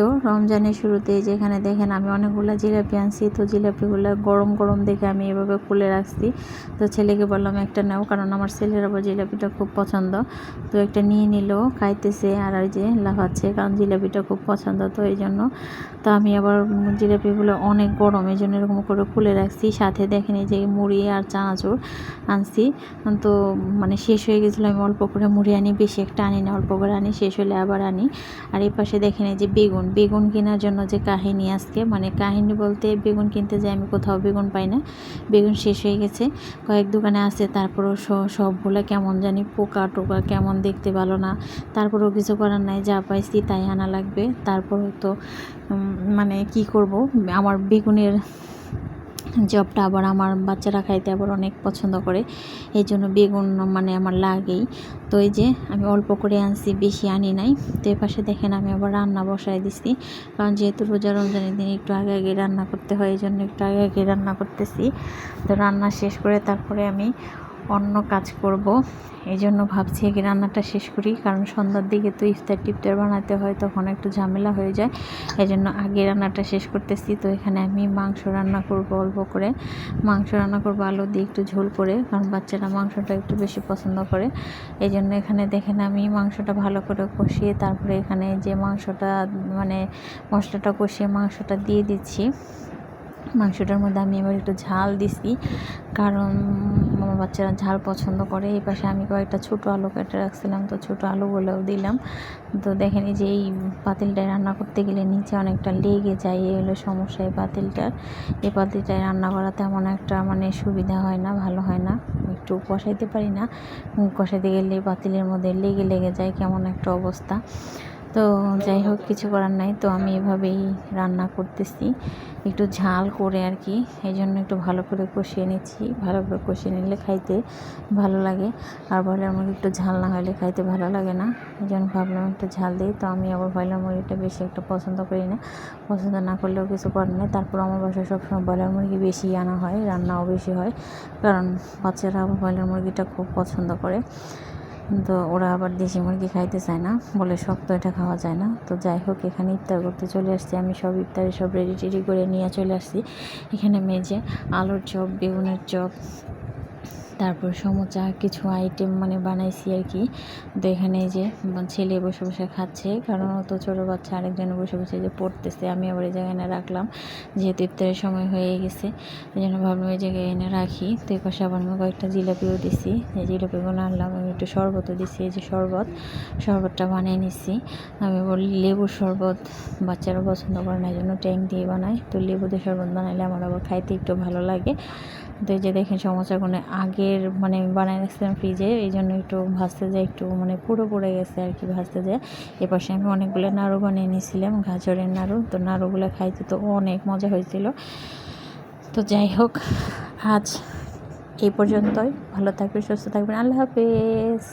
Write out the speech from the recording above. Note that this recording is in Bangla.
তো রমজানের শুরুতে যেখানে দেখেন আমি অনেকগুলো জিলাপি আনছি, তো জিলাপিগুলো গরম গরম দেখে আমি এভাবে খুলে রাখছি। তো ছেলেকে বললাম, একটা নাও, কারণ আমার ছেলের আবার জিলাপিটা খুব পছন্দ। তো একটা নিয়ে নিল, খাইতেছে আর ওই যে লাফাচ্ছে, কারণ জিলাপিটা খুব পছন্দ, তো এই জন্য। তো আমি আবার জিলাপিগুলো অনেক গরম, এই জন্য এরকম করে খুলে রাখছি। সাথে দেখেন এই যে মুড়ি আর চানাচুর আনছি। তো মানে শেষ হয়ে গেছিল, আমি অল্প করে মুড়ি আনি, বেশি একটা আনি না, অল্প করে আনি, শেষ হলে আবার আনি। আর এই পাশে দেখেন এই যে বেগুন বেগুন কেনার জন্য যে কাহিনী আজকে মানে কাহিনী বলতে বেগুন কিনতে যাই আমি কোথাও, বেগুন পাই না। বেগুন শেষ হয়ে গেছে। কয়েক দোকানে আছে সব সবগুলো কেমন জানি পোকা টোকা কেমন দেখতে ভালো না। তারপরেও কিছু করার নাই, যা পাইছি তাই আনা লাগবে। তারপর তো মানে কি করব? আমার বেগুনের জবটা আবার আমার বাচ্চারা খাইতে আবার অনেক পছন্দ করে। এই জন্য বেগুন মানে আমার লাগেই। তো এই যে আমি অল্প করে আনছি, বেশি আনি নাই। তো এ পাশে দেখেন আমি আবার রান্না বসাই দিছি। কারণ যেহেতু রোজা রমজানের দিন একটু আগে আগে রান্না করতে হয়, এই জন্য একটু আগে আগে রান্না করতেছি। তো রান্না শেষ করে তারপরে আমি কাজ করব। এই জন্য ভাবছি আগে রান্নাটা শেষ করি, কারণ সন্ধ্যার দিকে তো ইফতার টিফতার বানাতে হয়, তখন একটু ঝামেলা হয়ে যায়। এই জন্য আগে রান্নাটা শেষ করতেছি, তো এখানে আমি মাংস রান্না করব অল্প করে। মাংস রান্না করব আলু দিয়ে একটু ঝোল করে, কারণ বাচ্চারা মাংসটা একটু বেশি পছন্দ করে। এই জন্য এখানে দেখেন আমি মাংসটা ভালো করে কষিয়ে তারপরে এখানে যে মাংসটা মানে মশলাটা কষিয়ে মাংসটা দিয়ে দিচ্ছি। মাংসটার মধ্যে আমি এবার একটু ঝাল দিছি, কারণ আমার বাচ্চারা ঝাল পছন্দ করে। এই পাশে আমি কয়েকটা ছোটো আলু কেটে রাখছিলাম, তো ছোটো আলুগুলোও দিলাম। তো দেখেন যে এই পাতিলটায় রান্না করতে গেলে নিচে অনেকটা লেগে যায়, এই হলো সমস্যা এই পাতিলটার। এই পাতিলটায় রান্না করা তেমন একটা মানে সুবিধা হয় না, ভালো হয় না। একটু কষাইতে পারি না, কষাইতে গেলে পাতিলের মধ্যে লেগে লেগে যায়, কেমন একটা অবস্থা। তো যাই হোক কিছু করার নাই। তো আমি এভাবেই রান্না করতেছি। একটু ঝাল করে আর কি। এই জন্য একটু ভালো করে কষিয়ে নিচ্ছি। ভালো করে কষিয়ে নিলে খাইতে ভালো লাগে। আর ব্রয়লার মুরগি একটু ঝাল না হলে খাইতে ভালো লাগে না। এই জন্য ভাবলাম একটু ঝাল দিই। তো আমি আবার ব্রয়লার মুরগিটা বেশি একটা পছন্দ করি না। পছন্দ না করলেও কিছু করার নেই। তারপর আমার বাসায় সবসময় ব্রয়লার মুরগি বেশি আনা হয়, রান্নাও বেশি হয়। কারণ বাচ্চারা আবার ব্রয়লার মুরগিটা খুব পছন্দ করে। তো ওরা আবার দেশি মুরগি খাইতে চায় না, বলে শক্ত এটা খাওয়া যায় না। তো যাই হোক, এখানে ইফতার করতে চলে আসছি আমি, সব ইফতারে সব রেডি টেডি করে নিয়ে চলে আসছি। এখানে মেজে আলুর চপ, বেগুনের চপ তারপর সমুচা কিছু আইটেম মানে বানাইছি আর কি তো এখানে যে ছেলে বসে বসে খাচ্ছে, কারণ ও তো ছোটো বাচ্চা, আরেকজনে বসে বসে যে পড়তেছে, আমি আবার এই জায়গায় এনে রাখলাম, যেহেতু ইফতারের সময় হয়ে গেছে, এই জন্য ভাবলাম এই জায়গায় এনে রাখি। তো এই পাশে আবার আমি কয়েকটা জিলাপিও দিছি, এই জিলাপিগুলো আনলাম, আমি একটু শরবতও দিছি, এই যে শরবত, শরবতটা বানিয়ে নিচ্ছি আমি বলি লেবুর শরবত, বাচ্চারা পছন্দ করে না, এই জন্য ট্যাঙ্ক দিয়ে বানাই। তো লেবু দিয়ে শরবত বানাইলে আমার আবার খাইতে একটু ভালো লাগে। তো এই যে দেখেন সমস্যাগুলো আগের মানে বানিয়ে রাখছিলাম ফ্রিজে এই জন্য একটু ভাজতে যায় একটু মানে পুরো পড়ে গেছে আর কি ভাজতে যায়। এপাশে আমি অনেকগুলো নাড়ু বানিয়ে নিয়েছিলাম, গাজরের নাড়ু। তো নাড়ুগুলো খাইতে তো অনেক মজা হয়েছিল। তো যাই হোক, আজ এই পর্যন্তই। ভালো থাকবে সুস্থ থাকবেন। আল্লাহ হাফেজ।